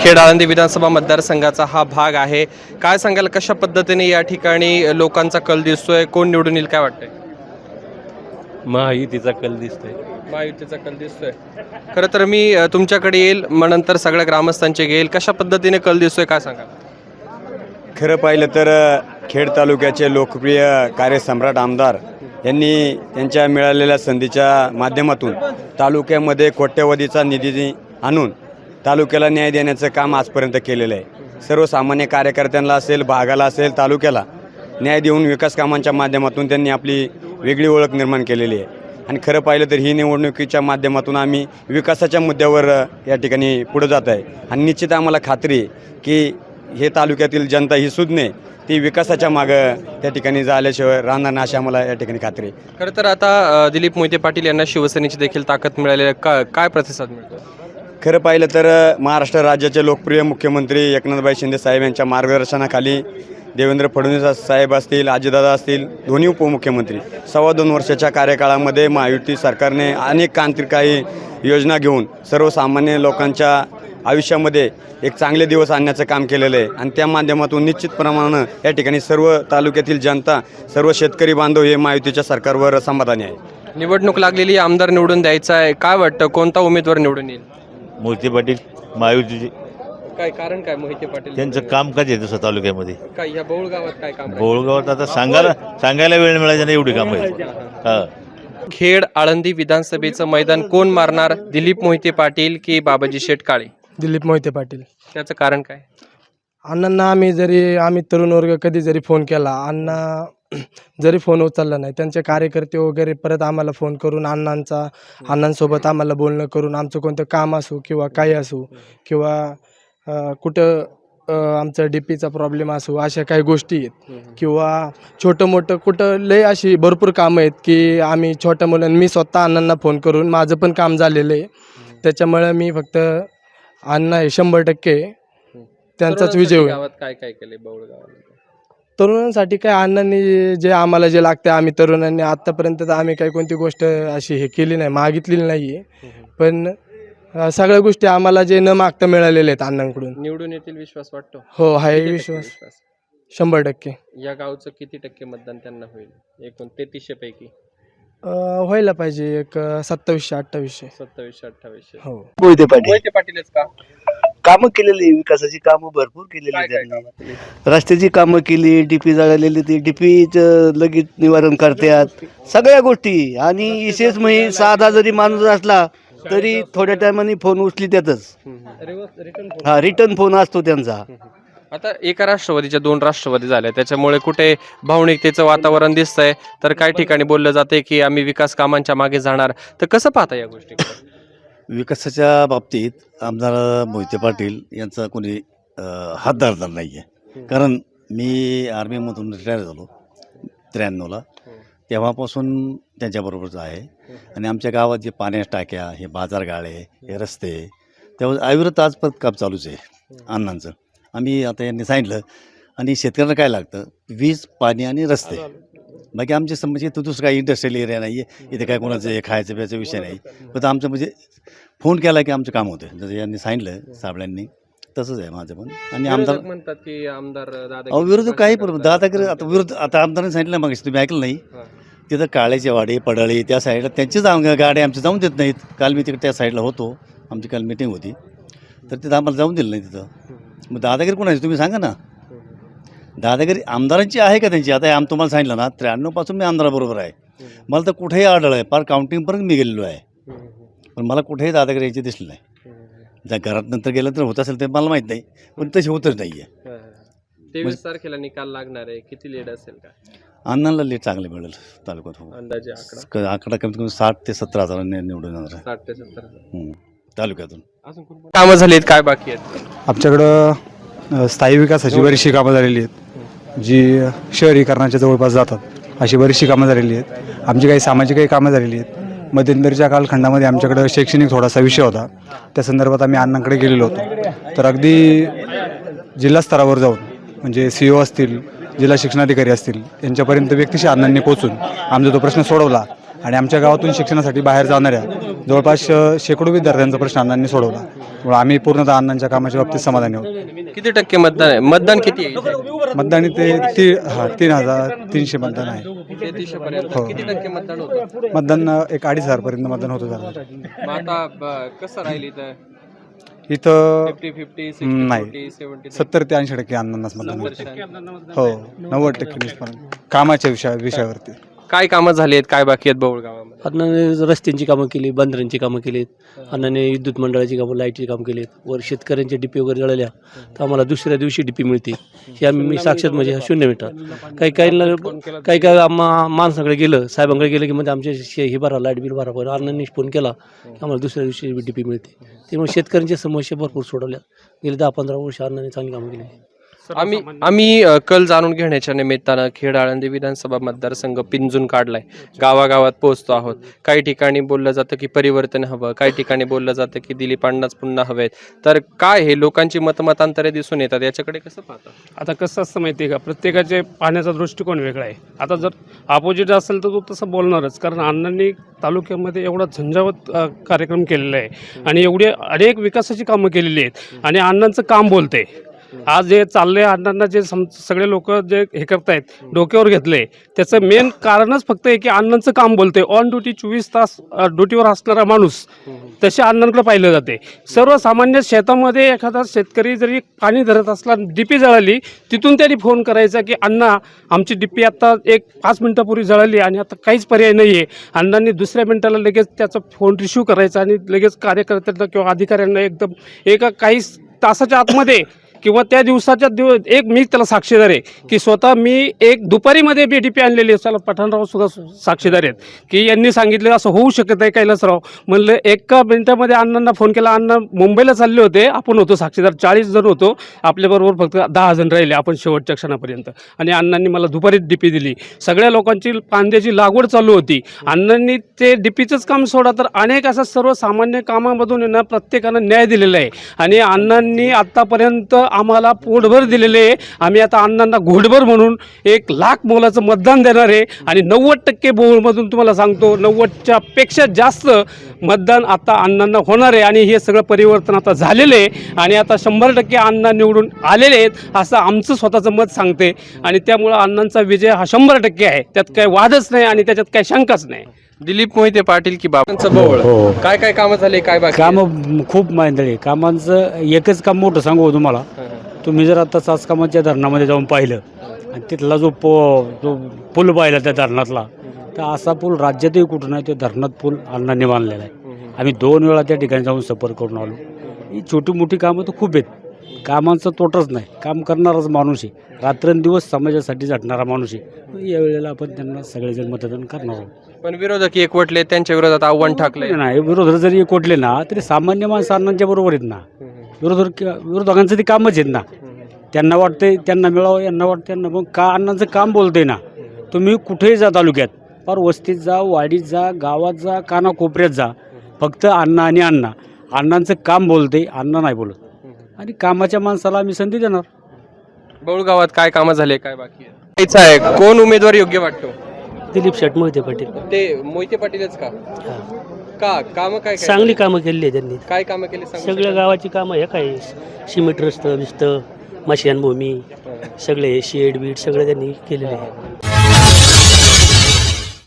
खेड आळंदी विधानसभा मतदारसंघाचा हा भाग आहे. काय सांगाल कशा पद्धतीने या ठिकाणी लोकांचा कल दिसतोय? कोण निवडून येईल काय वाटतंय? महायुतीचा कल दिसतोय. महायुतीचा कल दिसतोय. खरं तर मी तुमच्याकडे येईल मग नंतर सगळ्या ग्रामस्थांचे घेईल. कशा पद्धतीने कल दिसतोय काय सांगाल? खरं पाहिलं तर खेड तालुक्याचे लोकप्रिय कार्यसम्राट आमदार यांनी त्यांच्या मिळालेल्या संधीच्या माध्यमातून तालुक्यामध्ये कोट्यवधीचा निधी आणून तालुक्याला न्याय देण्याचं काम आजपर्यंत केलेलं आहे. सर्वसामान्य कार्यकर्त्यांना असेल भागाला असेल तालुक्याला न्याय देऊन विकास कामांच्या माध्यमातून त्यांनी आपली वेगळी ओळख निर्माण केलेली आहे. आणि खरं पाहिलं तर ही निवडणुकीच्या माध्यमातून आम्ही विकासाच्या मुद्द्यावर या ठिकाणी पुढं जात आहे. आणि निश्चित आम्हाला खात्री आहे की हे तालुक्यातील जनता ही सुज्ञे ती विकासाच्या मागं त्या ठिकाणी झाल्याशिवाय राहणार नाही अशी आम्हाला या ठिकाणी खात्री खरं तर आता दिलीप मोहिते पाटील यांना शिवसेनेची देखील ताकद मिळाली आहे. का काय प्रतिसाद मिळतो खरं पाहिलं तर महाराष्ट्र राज्याचे लोकप्रिय मुख्यमंत्री एकनाथभाई शिंदे साहेब यांच्या मार्गदर्शनाखाली देवेंद्र फडणवीस साहेब असतील अजितदादा असतील दोन्ही उपमुख्यमंत्री सव्वा दोन वर्षाच्या कार्यकाळामध्ये महायुती सरकारने अनेक क्रांतिकारी योजना घेऊन सर्वसामान्य लोकांच्या आयुष्यामध्ये एक चांगले दिवस आणण्याचं काम केलेलं आहे. आणि त्या माध्यमातून निश्चित प्रमाणानं या ठिकाणी सर्व तालुक्यातील जनता सर्व शेतकरी बांधव हे महायुतीच्या सरकारवर समाधानी आहे. निवडणूक लागलेली आमदार निवडून द्यायचा आहे. काय वाटतं? कोणता उमेदवार निवडून येईल? मोहिते पाटील महायुतीचे. काय कारण काय मोहिते पाटील? त्यांचं कामकाज आहे तसं तालुक्यामध्ये. काय या बौळ गावात काय काम बोळगावात आता सांगायला सांगायला वेळ मिळायचा नाही एवढी कामं आहेत. हा खेड आळंदी विधानसभेचं मैदान कोण मारणार? दिलीप मोहिते पाटील की बाबाजी शेठ काळे? दिलीप मोहिते पाटील. त्याचं कारण काय? अण्णांना आम्ही जरी आम्ही तरुण वर्ग कधी जरी फोन केला अण्णा जरी फोन उचलला नाही त्यांचे कार्यकर्ते वगैरे परत आम्हाला फोन करून अण्णांचा अण्णांसोबत आम्हाला बोलणं करून आमचं कोणतं काम असो किंवा काही असो किंवा कुठं आमचं डी पीचा प्रॉब्लेम असो अशा काही गोष्टी आहेत. किंवा छोटं मोठं कुठं लय अशी भरपूर कामं आहेत की आम्ही छोट्या मुलांना मी स्वतः अण्णांना फोन करून माझं पण काम झालेलं आहे. त्याच्यामुळे मी फक्त अण्णा हे शंभर टक्के त्यांचाच विजय होईल. गावात काय काय केले गावात तरुणांसाठी काय अण्णांनी जे आम्हाला जे लागतं आम्ही तरुणांनी आत्तापर्यंत तर आम्ही काही कोणती गोष्ट अशी हे केली नाही मागितलेली नाही आहे पण सगळ्या गोष्टी आम्हाला जे न मागता मिळालेल्या आहेत अण्णांकडून. निवडून येतील विश्वास वाटतो? हो आहे विश्वास. शंभर टक्के. या गावचं किती टक्के मतदान त्यांना होईल? एकूण तेहतीसशे पैकी अं, व्हायला पाहिजे एक सत्तावीसशे अठ्ठावीसशे. सत्तावीसशे अठ्ठावीसशे. हो. मोहिते पाटील. मोहिते पाटीलच का? कामं केलेली विकासाची कामं भरपूर केलेली काय काय त्यांनी. केली? रस्त्याची कामं केली डीपी जळालेली ती डीपीचं लगेच निवारण करतात. सगळ्या गोष्टी. आणि विशेष म्हणजे साधा जरी माणूस असला तरी थोड्या टायमाने फोन उचली त्यातच. रिटर्न हा रिटर्न फोन असतो त्यांचा. आता एका राष्ट्रवादीच्या दोन राष्ट्रवादी झाल्या. त्याच्यामुळे कुठे भावनिकतेचं वातावरण दिसतंय तर काही ठिकाणी बोललं जाते की आम्ही विकास कामांच्या मागे जाणार. तर कसं पाहता या गोष्टी? विकासाच्या बाबतीत आमदार मोहिते पाटील यांचा कोणी हात धरणार नाही आहे कारण मी आर्मीमधून रिटायर झालो त्र्याण्णवला तेव्हापासून त्यांच्याबरोबरच आहे. आणि आमच्या गावात जे पाण्याच्या टाक्या हे बाजारगाळे हे रस्ते तेव्हा अविरत आजपर्यंत काम चालूच आहे अण्णांचं. आम्ही आता यांनी सांगितलं आणि शेतकऱ्यांना काय लागतं? वीज पाणी आणि रस्ते. बाकी आमचे सम- म्हणजे इथं दुसरं काही इंडस्ट्रियल एरिया नाही आहे इथे काय कोणाचं हे खायचं प्यायचा विषय नाही. फक्त आमचं म्हणजे फोन केला की आमचं काम होतं जसं यांनी सांगितलं साबळ्यांनी तसंच आहे माझं पण. आणि आमदार म्हणतात की आमदार अहो विरोध काही पण दादागिरी आता विरोध आता आमदारांनी सांगितलं मग तुम्ही ऐकलं नाही. तिथं काळ्याची वाडी पडळी त्या साईडला त्यांचीच आम- गाड्या आमच्या जाऊन देत नाहीत. काल मी तिकडे त्या साईडला होतो. आमची काल मिटिंग होती. तर तिथं आम्हाला जाऊन दिलं नाही तिथं. मग दादागिरी कोणाची? तुम्ही सांगा ना. दादागिरी आमदारांची आहे का त्यांची? आता हे आम तुम्हाला सांगितलं ना त्र्याण्णवपासून मी आमदाराबरोबर आहे. मला तर कुठेही आढळ आहे फार काउंटिंगपर्यंत मी गेलेलो आहे. पण मला कुठेही दादागिरी यायची दिसली नाही. जर घरात नंतर गेलं तर होत असेल ते मला माहीत नाही पण तशी होतच नाही आहे तेवीस तारखेला निकाल लागणार आहे किती लेट असेल का? अण्णांना लीड चांगलं मिळेल तालुक्यात. हो अंदाजे आकडा? क- आकडा कमीत कमी साठ ते सत्तर हजार निवडून येणार आहे. साठ ते सत्तर हम्म. तालुक्यातून. अजून कामं झालीत काय बाकी आहेत? आमच्याकडं अ, स्थायी विकासाची बरीचशी कामं झालेली आहेत. जी शहरीकरणाच्या जवळपास जातात अशी बरीचशी कामं झालेली आहेत. आमची काही सामाजिकही कामं झालेली आहेत. मध्यंतरीच्या कालखंडामध्ये आमच्याकडं शैक्षणिक थोडासा विषय होता. त्या संदर्भात आम्ही अण्णांकडे गेलेलो होतो. तर अगदी जिल्हा स्तरावर जाऊन म्हणजे सी ओ असतील जिल्हा शिक्षणाधिकारी असतील यांच्यापर्यंत व्यक्तिशी अण्णांनी पोचून आमचा तो प्रश्न सोडवला. आणि आमच्या गावातून शिक्षणासाठी बाहेर जाणाऱ्या जवळपास शेकडो विद्यार्थ्यांचा प्रश्न अण्णांनी सोडवला. त्यामुळे आम्ही पूर्णतः अण्णांच्या कामाच्या बाबतीत समाधानी आहोत. किती टक्के मतदान आहे? मतदान किती आहे? मतदानी ते ती हा तीन हजार तीनशे मतदान आहे. हो. किती टक्के मतदान होतं? मतदान अ, एक अडीच हजारपर्यंत मतदान होतं झालं. आता कसं राहील इथं? इथं नाही. सत्तर ते ऐंशी टक्के अण्णांनाच मतदान हो नव्वद टक्के कामाच्या विषया विषयावरती. काय कामं झाली आहेत? काय बाकी आहेत बवळ गावामध्ये अण्णाने रस्त्यांची कामं केली बंदरांची कामं केलीत. अण्णाने विद्युत मंडळाची कामं लाईटची कामं केलीत. वर शेतकऱ्यांच्या डीपी वगैरे जळल्या तर आम्हाला दुसऱ्या दिवशी डीपी मिळते. हे आम्ही मी साक्षात म्हणजे हा शून्य मिळतात काही काही काही काही आम्हा माणसाकडे गेलं साहेबांकडे गेलं की म्हणजे आमचे शे- हे भरा लाइट बिल भरा पण अण्णांनी फोन केला की आम्हाला दुसऱ्या दिवशी डीपी मिळते. त्यामुळे शेतकऱ्यांच्या समस्या भरपूर सोडवल्या. गेली दहा पंधरा वर्ष अण्णांनी चांगली कामं केली. आम्ही आम्ही अ, कल जाणून घेण्याच्या निमित्तानं खेड आळंदी विधानसभा मतदारसंघ पिंजून काढलाय. गावागावात पोहोचतो आहोत. काही ठिकाणी बोललं जातं की परिवर्तन हवं काही ठिकाणी बोललं जातं की दिलीप अण्णाच पुन्हा हवेत. तर काय हे लोकांची मतमतांतरे दिसून येतात याच्याकडे कसं पाहता? आता कसं असतं माहिती आहे का? प्रत्येकाचे पाहण्याचा दृष्टिकोन वेगळा आहे. आता जर अपोजिट असेल तर तो तसं बोलणारच कारण अण्णांनी तालुक्यामध्ये एवढा झंझावत अ, कार्यक्रम केलेला आहे. आणि एवढे अनेक विकासाची कामं केलेली आहेत. आणि अण्णांचं काम बोलते आज जे चालले अण्णांना जे सम सगळे लोक जे हे करतायत डोक्यावर घेतले त्याचं मेन कारणच फक्त आहे की अण्णांचं काम बोलते ऑन ड्युटी चोवीस तास ड्युटीवर असणारा माणूस तसे अण्णांकडे पाहिलं जाते. सर्वसामान्य शेतामध्ये एखादा शेतकरी जरी पाणी धरत असला डीपी जळाली तिथून त्यांनी फोन करायचा की अण्णा आमची डीपी आत्ता एक पाच मिनटापूर्वी जळाली आणि आता काहीच पर्याय नाही आहे अण्णांनी दुसऱ्या मिनिटाला लगेच त्याचा फोन रिसिव्ह करायचा आणि लगेच कार्यकर्त्यांना किंवा अधिकाऱ्यांना एकदम एका काही तासाच्या आतमध्ये किंवा त्या दिवसाच्या दिव एक मी त्याला साक्षीदार आहे की स्वतः मी एक दुपारीमध्ये बी डी पी आणलेली आहे. त्याला पठाणराव सुद्धा साक्षीदार आहेत. की यांनी सांगितलं असं होऊ शकत आहे कैलासराव. म्हणलं एका मिनिटामध्ये अण्णांना फोन केला. अण्णा मुंबईला चालले होते. आपण होतो साक्षीदार. चाळीस जण होतो. आपल्याबरोबर फक्त दहा जण राहिले आपण शेवटच्या क्षणापर्यंत. आणि अण्णांनी मला दुपारीच डीपी दिली. सगळ्या लोकांची कांद्याची लागवड चालू होती. अण्णांनी ते डीपीचंच काम सोडा तर अनेक असं सर्वसामान्य कामामधून यांना प्रत्येकानं न्याय दिलेला आहे. आणि अण्णांनी आत्तापर्यंत आम्हाला पोटभर दिलेले आहे. आम्ही आता अण्णांना घोडभर म्हणून एक लाख मोलाचं मतदान देणार आहे. आणि नव्वद टक्के बोलमधून तुम्हाला सांगतो नव्वदच्या पेक्षा जास्त मतदान आता अण्णांना होणार आहे. आणि हे सगळं परिवर्तन आता झालेलं आहे. आणि आता शंभर टक्के अण्णा निवडून आलेले आहेत असं आमचं स्वतःचं मत सांगते. आणि त्यामुळं अण्णांचा विजय हा शंभर टक्के आहे. त्यात काही वादच नाही आणि त्याच्यात काही शंकाच नाही. दिलीप मोहिते पाटील की बाबांचं बवळ. हो काय काय कामं झाले काय बाकी? काम खूप मांदळे कामांचं एकच काम मोठं सांगू तुम्हाला. तुम्ही जर आता चाचकामाच्या धरणामध्ये जाऊन पाहिलं आणि तिथला जो पो जो पूल पाहिला त्या धरणातला तर असा पूल राज्यातही कुठं नाही ते धरणात पूल अण्णांनी बांधलेला आहे. आम्ही दोन वेळा त्या ठिकाणी जाऊन सफर करून आलो. ही छोटी मोठी कामं तर खूप आहेत. कामांचा तोटाच नाही. काम करणाराच माणूस आहे. रात्रंदिवस समाजासाठी झटणारा माणूस आहे. या वेळेला आपण त्यांना सगळेजण मतदान करणार आहोत. पण विरोधक एकवटले त्यांच्या विरोधात आव्हान टाकलंय नाही विरोधक जरी कोटले ना तरी सामान्य माणसं अण्णांच्या बरोबर आहेत ना. विरोधक विरोधकांचं ते कामच आहेत ना. त्यांना वाटतंय त्यांना मिळावं यांना वाटतं त्यांना मग का अण्णांचं काम बोलतंय ना. तुम्ही कुठेही जा तालुक्यात. फार वस्तीत जा वाडीत जा गावात जा काना कोपऱ्यात जा. फक्त अण्णा आणि अण्णा. अण्णांचं काम बोलते अण्णा नाही बोलत. आणि कामाच्या माणसाला आम्ही संधी देणार. बौळ गावात काय कामं झाले काय बाकी आहे? यायचं आहे. कोण उमेदवार योग्य वाटतो? दिलीप शेट मोहिते पाटील. ते मोहिते पाटीलच का? का? कामं काय काय चांगली कामं केलेली आहे त्यांनी. काय कामं केली सांगू सगळ्या? गावाची कामं हे काय? सिमेंट रस्तं बिस्त मशानभूमी सगळे शेड बीड सगळं त्यांनी केलेले आहे.